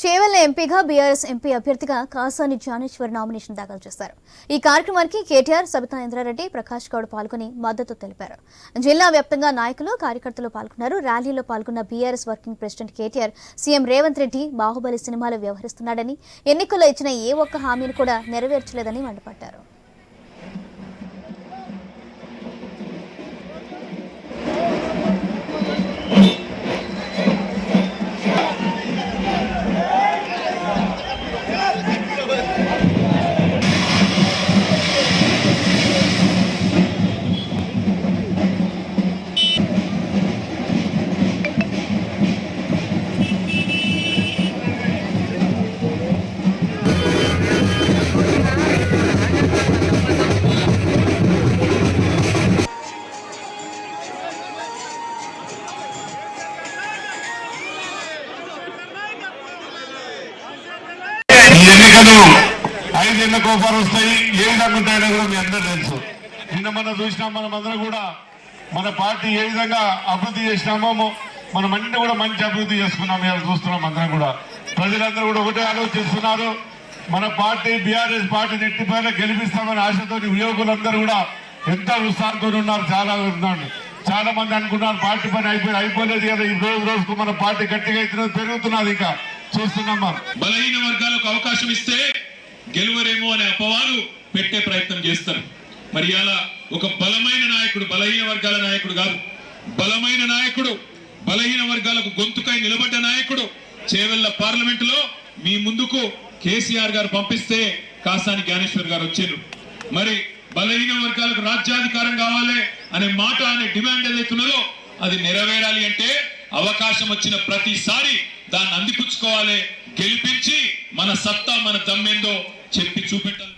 చేవెళ్ళ ఎంపీగా BRS MP అభ్యర్థిగా Kasani జానేశ్వర్ nomination దాఖలు చేశారు. ఈ కార్యక్రమానికి కేటీఆర్ సబితా ఇంద్రారెడ్డి ప్రకాష్ గౌడ్ పాల్గొని మద్దతు తెలిపారు. జిల్లా వ్యాప్తంగా నాయకులు కార్యకర్తలు పాల్గొన్నారు. ర్యాలీలో పాల్గొన్న BRS working president KTR CM Revanth Reddy Baahubali సినిమాలో వ్యవహరిస్తున్నాడని ఎన్నికల్లో ఇచ్చిన ఏ ఒక్క హామీని కూడా నెరవేర్చలేదని మండిపడ్డారు. ఈ ఐదు ఐదేళ్ళకు ఒకసారి వస్తాయి. ఏ విధంగా ఉంటాయో కూడా మీ అందరూ తెలుసు. నిన్న మనం చూసినాం మనం అందరం కూడా. మన పార్టీ ఏ విధంగా అభివృద్ధి చేసినామో మనం అన్ని కూడా మంచి అభివృద్ధి చేసుకున్నాం. ఇవాళ చూస్తున్నాం అందరం కూడా. ప్రజలందరూ కూడా ఒకటే ఆలోచిస్తున్నారు. మన పార్టీ బీఆర్ఎస్ పార్టీ నెట్టిపైన గెలిపిస్తామని ఆశతో యువకులందరూ కూడా ఎంత ఉత్సాహంతో ఉన్నారు. చాలా ఉన్నారు. చాలా మంది అనుకున్నారు పార్టీ పని అయిపోయి అయిపోలేదు కదా. ఈ రోజు రోజుకు మన పార్టీ గట్టిగా అవుతున్నది పెరుగుతున్నది ఇంకా. చూస్తున్నాం బలహీన వర్గాలకు అవకాశం ఇస్తే గెలువరేమో అనే అపవాలు పెట్టే ప్రయత్నం చేస్తారు. మరి అలా ఒక బలమైన నాయకుడు బలహీన వర్గాల నాయకుడు కాదు బలమైన నాయకుడు బలహీన వర్గాలకు గొంతుకై నిలబడ్డ నాయకుడు చేవెళ్ళ పార్లమెంట్లో మీ ముందుకు కేసీఆర్ గారు పంపిస్తే కాసాని జ్ఞానేశ్వర్ గారు వచ్చారు. మరి బలహీన వర్గాలకు రాజ్యాధికారం కావాలి అనే మాట అనే డిమాండ్ ఏదైతున్నదో అది నెరవేరాలి అంటే అవకాశం వచ్చిన ప్రతిసారి దాన్ని అందిపుచ్చుకోవాలి గెలిపించి మన సత్తా మన దమ్మేందో చెప్పి చూపెట్టాలి.